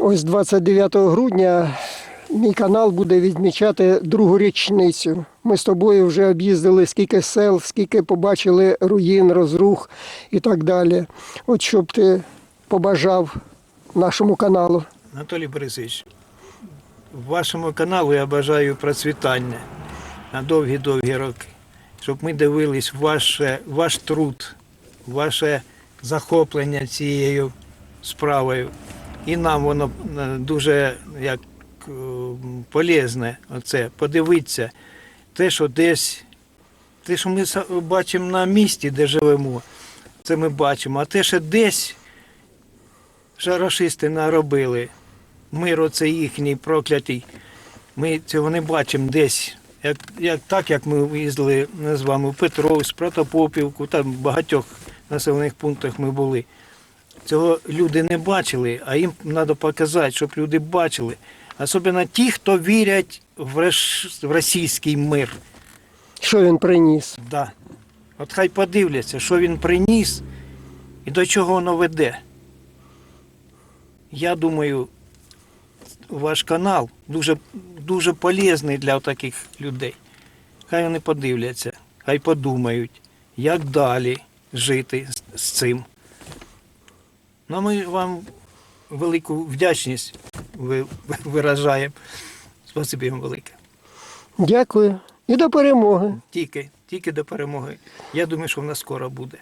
Ось 29 грудня мій канал буде відмічати другу річницю. Ми з тобою вже об'їздили скільки сел, скільки побачили руїн, розрух і так далі. От що б ти побажав нашому каналу. Анатолій Борисович, вашому каналу я бажаю процвітання на довгі-довгі роки, щоб ми дивились ваше, ваш труд, ваше захоплення цією справою. І нам воно е, дуже як е, полезне оце, подивитися те, що десь, те, що ми бачимо на місці, де живемо, це ми бачимо, а те, що десь що наробили. Мир оце їхній проклятий. Ми цього не бачимо десь. Як, як, так як ми їздили з вами в Петровськ, Протопопівку, там в багатьох населених пунктах ми були. Цього люди не бачили, а їм треба показати, щоб люди бачили. Особливо ті, хто вірять в, російський мир. Що він приніс? Да. От хай подивляться, що він приніс і до чого воно веде. Я думаю, ваш канал дуже, дуже полезний для таких людей. Хай вони подивляться, хай подумають, як далі жити з цим. Ну, ми вам велику вдячність виражаємо. Спасибі вам велике. Дякую і до перемоги. Тільки, тільки до перемоги. Я думаю, що вона скоро буде.